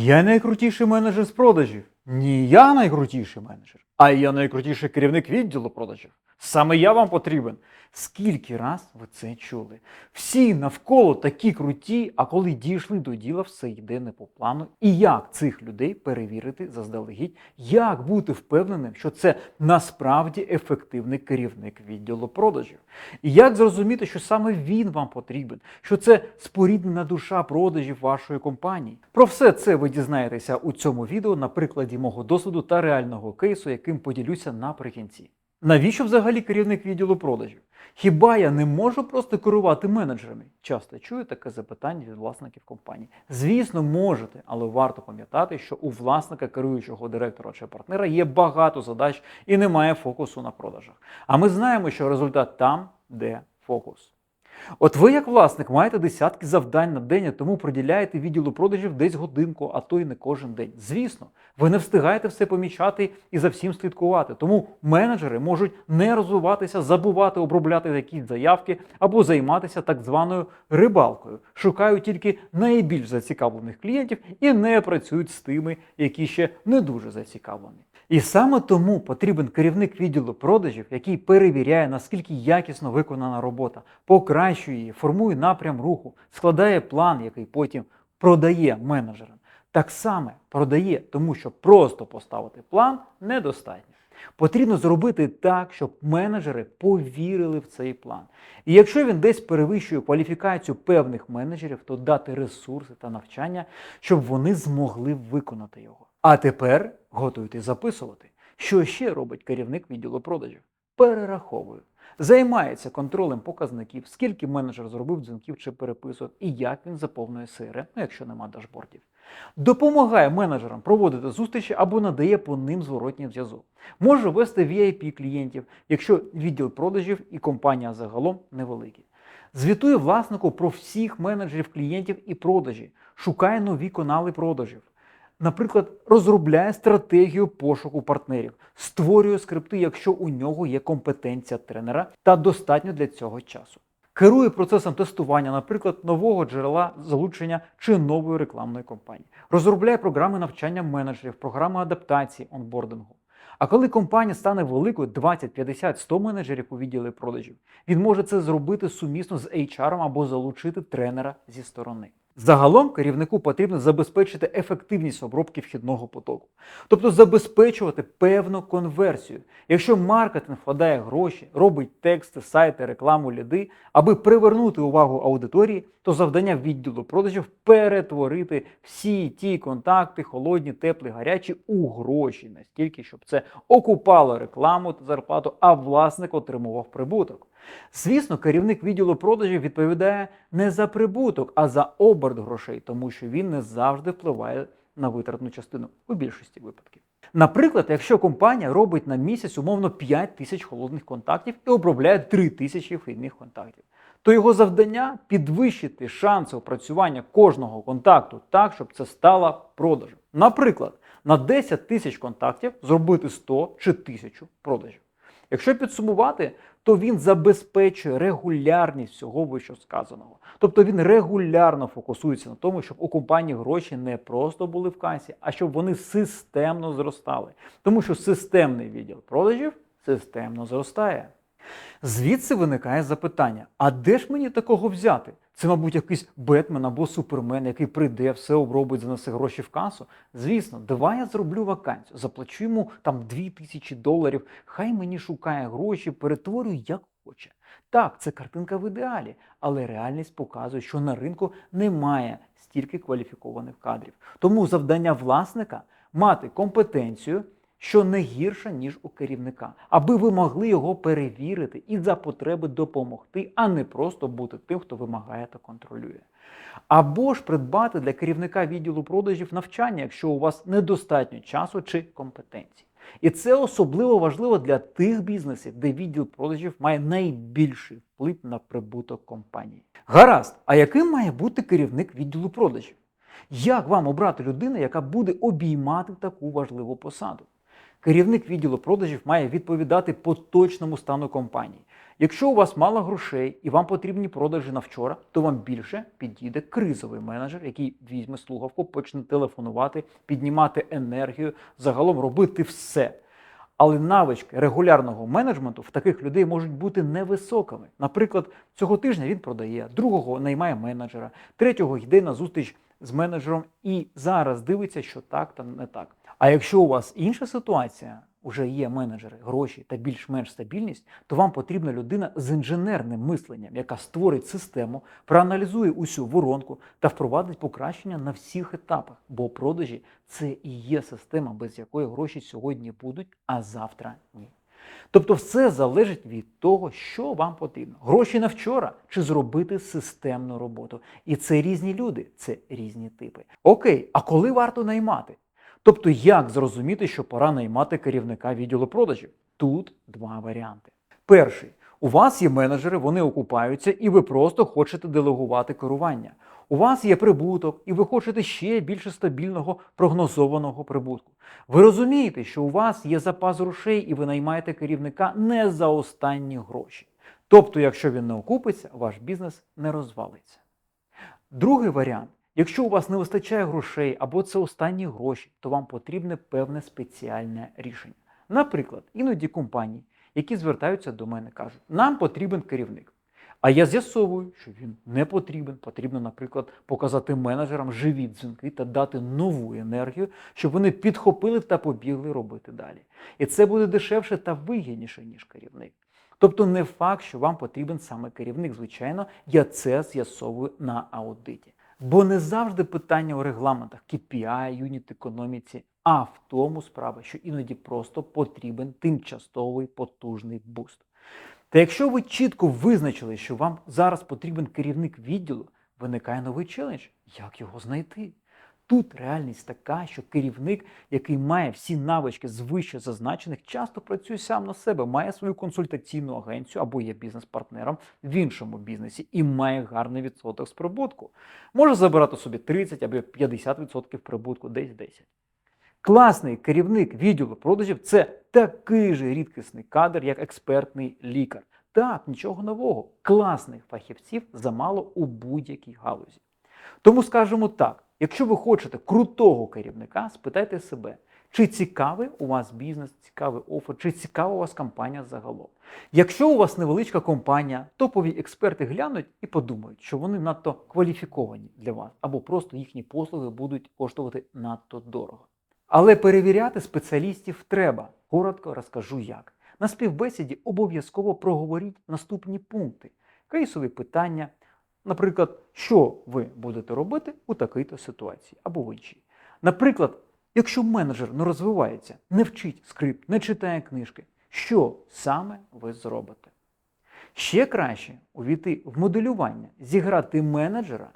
Я найкрутіший менеджер з продажів. Ні, я найкрутіший менеджер, а я найкрутіший керівник відділу продажів. Саме я вам потрібен. Скільки раз ви це чули? Всі навколо такі круті, а коли дійшли до діла, все йде не по плану. І як цих людей перевірити заздалегідь? Як бути впевненим, що це насправді ефективний керівник відділу продажів? І як зрозуміти, що саме він вам потрібен, що це споріднена душа продажів вашої компанії? Про все це ви дізнаєтеся у цьому відео на прикладі мого досвіду та реального кейсу, яким поділюся наприкінці. Навіщо взагалі керівник відділу продажів? Хіба я не можу просто керувати менеджерами? Часто чую таке запитання від власників компанії. Звісно, можете, але варто пам'ятати, що у власника керуючого директора чи партнера є багато задач і немає фокусу на продажах. А ми знаємо, що результат там, де фокус. От ви, як власник, маєте десятки завдань на день, а тому приділяєте відділу продажів десь годинку, а то й не кожен день. Звісно, ви не встигаєте все помічати і за всім слідкувати. Тому менеджери можуть не розвиватися, забувати обробляти якісь заявки або займатися так званою рибалкою. Шукають тільки найбільш зацікавлених клієнтів і не працюють з тими, які ще не дуже зацікавлені. І саме тому потрібен керівник відділу продажів, який перевіряє, наскільки якісно виконана робота, покращує її, формує напрям руху, складає план, який потім продає менеджерам. Так само продає, тому що просто поставити план недостатньо. Потрібно зробити так, щоб менеджери повірили в цей план. І якщо він десь перевищує кваліфікацію певних менеджерів, то дати ресурси та навчання, щоб вони змогли виконати його. А тепер готуйтесь записувати, що ще робить керівник відділу продажів. Перераховує. Займається контролем показників, скільки менеджер зробив дзвінків чи переписок, і як він заповнює CRM, ну якщо нема дашбордів. Допомагає менеджерам проводити зустрічі або надає по ним зворотній зв'язок. Може вести VIP клієнтів, якщо відділ продажів і компанія загалом невеликі. Звітує власнику про всіх менеджерів клієнтів і продажі, шукає нові канали продажів. Наприклад, розробляє стратегію пошуку партнерів, створює скрипти, якщо у нього є компетенція тренера та достатньо для цього часу. Керує процесом тестування, наприклад, нового джерела залучення чи нової рекламної кампанії. Розробляє програми навчання менеджерів, програми адаптації онбордингу. А коли компанія стане великою 20, 50, 100 менеджерів у відділі продажів, він може це зробити сумісно з HR або залучити тренера зі сторони. Загалом керівнику потрібно забезпечити ефективність обробки вхідного потоку, тобто забезпечувати певну конверсію. Якщо маркетинг вкладає гроші, робить тексти, сайти, рекламу, ліди, аби привернути увагу аудиторії, то завдання відділу продажів перетворити всі ті контакти, холодні, теплі, гарячі, у гроші, настільки, щоб це окупало рекламу та зарплату, а власник отримував прибуток. Звісно, керівник відділу продажів відповідає не за прибуток, а за оберт грошей, тому що він не завжди впливає на витратну частину у більшості випадків. Наприклад, якщо компанія робить на місяць умовно 5 тисяч холодних контактів і обробляє 3 тисячі вхідних контактів, то його завдання підвищити шанси опрацювання кожного контакту так, щоб це стало продажем. Наприклад, на 10 тисяч контактів зробити 100 чи 1000 продажів. Якщо підсумувати, то він забезпечує регулярність всього вищесказаного. Тобто він регулярно фокусується на тому, щоб у компанії гроші не просто були в касі, а щоб вони системно зростали. Тому що системний відділ продажів системно зростає. Звідси виникає запитання: а де ж мені такого взяти? Це, мабуть, якийсь Бетмен або Супермен, який прийде, все обробить, занесе гроші в касу. Звісно, давай я зроблю вакансію, заплачу йому там 2000 доларів, хай мені шукає гроші, перетворює як хоче. Так, це картинка в ідеалі, але реальність показує, що на ринку немає стільки кваліфікованих кадрів. Тому завдання власника мати компетенцію що не гірша, ніж у керівника, аби ви могли його перевірити і за потреби допомогти, а не просто бути тим, хто вимагає та контролює. Або ж придбати для керівника відділу продажів навчання, якщо у вас недостатньо часу чи компетенцій. І це особливо важливо для тих бізнесів, де відділ продажів має найбільший вплив на прибуток компанії. Гаразд, а яким має бути керівник відділу продажів? Як вам обрати людину, яка буде обіймати таку важливу посаду? Керівник відділу продажів має відповідати поточному стану компанії. Якщо у вас мало грошей і вам потрібні продажі на вчора, то вам більше підійде кризовий менеджер, який візьме слухавку, почне телефонувати, піднімати енергію, загалом робити все. Але навички регулярного менеджменту в таких людей можуть бути невисокими. Наприклад, цього тижня він продає, другого наймає менеджера, третього йде на зустріч з менеджером і зараз дивиться, що так та не так. А якщо у вас інша ситуація, уже є менеджери, гроші та більш-менш стабільність, то вам потрібна людина з інженерним мисленням, яка створить систему, проаналізує усю воронку та впровадить покращення на всіх етапах. Бо продажі це і є система, без якої гроші сьогодні будуть, а завтра ні. Тобто все залежить від того, що вам потрібно. Гроші на вчора чи зробити системну роботу. І це різні люди, це різні типи. Окей, а коли варто наймати? Тобто, як зрозуміти, що пора наймати керівника відділу продажів? Тут два варіанти. Перший. У вас є менеджери, вони окупаються, і ви просто хочете делегувати керування. У вас є прибуток, і ви хочете ще більше стабільного прогнозованого прибутку. Ви розумієте, що у вас є запас грошей, і ви наймаєте керівника не за останні гроші. Тобто, якщо він не окупиться, ваш бізнес не розвалиться. Другий варіант. Якщо у вас не вистачає грошей або це останні гроші, то вам потрібне певне спеціальне рішення. Наприклад, іноді компанії, які звертаються до мене, кажуть, нам потрібен керівник. А я з'ясовую, що він не потрібен. Потрібно, наприклад, показати менеджерам живі дзвінки та дати нову енергію, щоб вони підхопили та побігли робити далі. І це буде дешевше та вигідніше, ніж керівник. Тобто не факт, що вам потрібен саме керівник. Звичайно, я це з'ясовую на аудиті. Бо не завжди питання у регламентах KPI, юніт економіці, а в тому справа, що іноді просто потрібен тимчасовий потужний буст. Та якщо ви чітко визначили, що вам зараз потрібен керівник відділу, виникає новий челендж. Як його знайти? Тут реальність така, що керівник, який має всі навички з вище зазначених, часто працює сам на себе, має свою консультаційну агенцію або є бізнес-партнером в іншому бізнесі і має гарний відсоток з прибутку. Може забирати собі 30 або 50% прибутку, десь 10. Класний керівник відділу продажів це такий же рідкісний кадр, як експертний лікар. Так, нічого нового. Класних фахівців замало у будь-якій галузі. Тому скажемо так: якщо ви хочете крутого керівника, спитайте себе, чи цікавий у вас бізнес, цікавий офер, чи цікава у вас компанія загалом. Якщо у вас невеличка компанія, топові експерти глянуть і подумають, що вони надто кваліфіковані для вас, або просто їхні послуги будуть коштувати надто дорого. Але перевіряти спеціалістів треба. Коротко розкажу як. На співбесіді обов'язково проговоріть наступні пункти: кейсові питання, наприклад, що ви будете робити у такій-то ситуації або в іншій. Наприклад, якщо менеджер не розвивається, не вчить скрипт, не читає книжки, що саме ви зробите? Ще краще увійти в моделювання, зіграти менеджера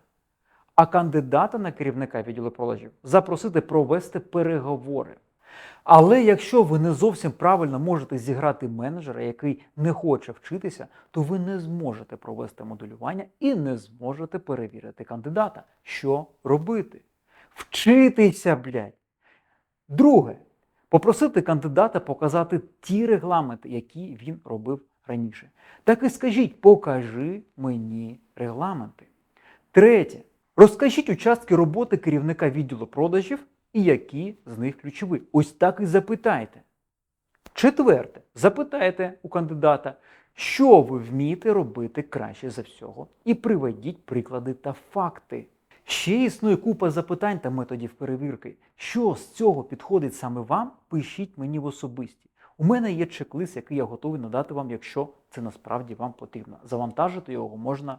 а кандидата на керівника відділу продажів запросити провести переговори. Але якщо ви не зовсім правильно можете зіграти менеджера, який не хоче вчитися, то ви не зможете провести моделювання і не зможете перевірити кандидата. Що робити? Вчитися, блядь. Друге, попросити кандидата показати ті регламенти, які він робив раніше. Так і скажіть, покажи мені регламенти. Третє. Розкажіть участки роботи керівника відділу продажів і які з них ключові. Ось так і запитайте. Четверте, запитайте у кандидата, що ви вмієте робити краще за всього, і приведіть приклади та факти. Ще існує купа запитань та методів перевірки. Що з цього підходить саме вам, пишіть мені в особисті. У мене є чек-лист, який я готовий надати вам, якщо це насправді вам потрібно. Завантажити його можна.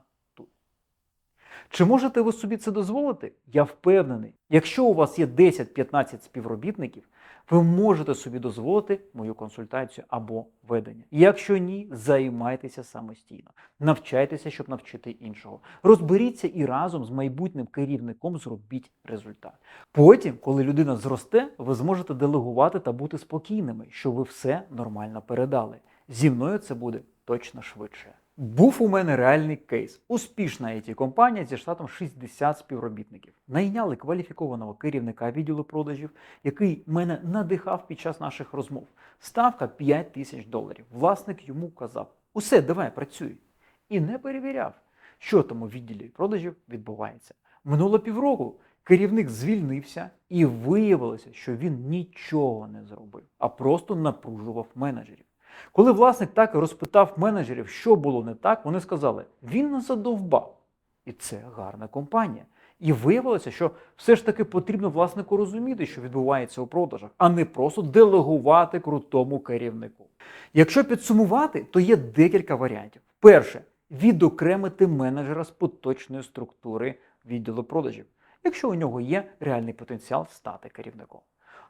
Чи можете ви собі це дозволити? Я впевнений, якщо у вас є 10-15 співробітників, ви можете собі дозволити мою консультацію або ведення. Якщо ні, займайтеся самостійно, навчайтеся, щоб навчити іншого. Розберіться і разом з майбутнім керівником зробіть результат. Потім, коли людина зросте, ви зможете делегувати та бути спокійними, що ви все нормально передали. Зі мною це буде точно швидше. Був у мене реальний кейс. Успішна it компанія зі штатом 60 співробітників. Найняли кваліфікованого керівника відділу продажів, який мене надихав під час наших розмов. Ставка 5 тисяч доларів. Власник йому казав: Усе, давай, працюй. І не перевіряв, що там у відділі продажів відбувається. Минуло півроку. Керівник звільнився і виявилося, що він нічого не зробив, а просто напружував менеджерів. Коли власник так і розпитав менеджерів, що було не так, вони сказали: він нас задовбав. І це гарна компанія. І виявилося, що все ж таки потрібно власнику розуміти, що відбувається у продажах, а не просто делегувати крутому керівнику. Якщо підсумувати, то є декілька варіантів. Перше відокремити менеджера з поточної структури відділу продажів, якщо у нього є реальний потенціал стати керівником.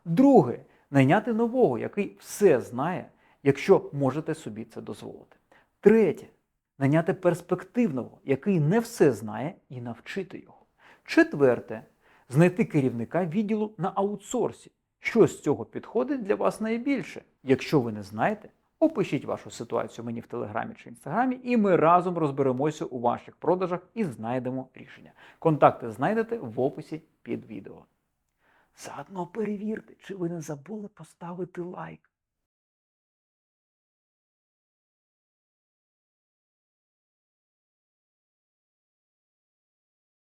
Друге найняти нового, який все знає, якщо можете собі це дозволити. Третє найняти перспективного, який не все знає, і навчити його. Четверте знайти керівника відділу на аутсорсі. Що з цього підходить для вас найбільше? Якщо ви не знаєте, опишіть вашу ситуацію мені в Телеграмі чи Інстаграмі, і ми разом розберемося у ваших продажах і знайдемо рішення. Контакти знайдете в описі під відео. Заодно перевірте, чи ви не забули поставити лайк.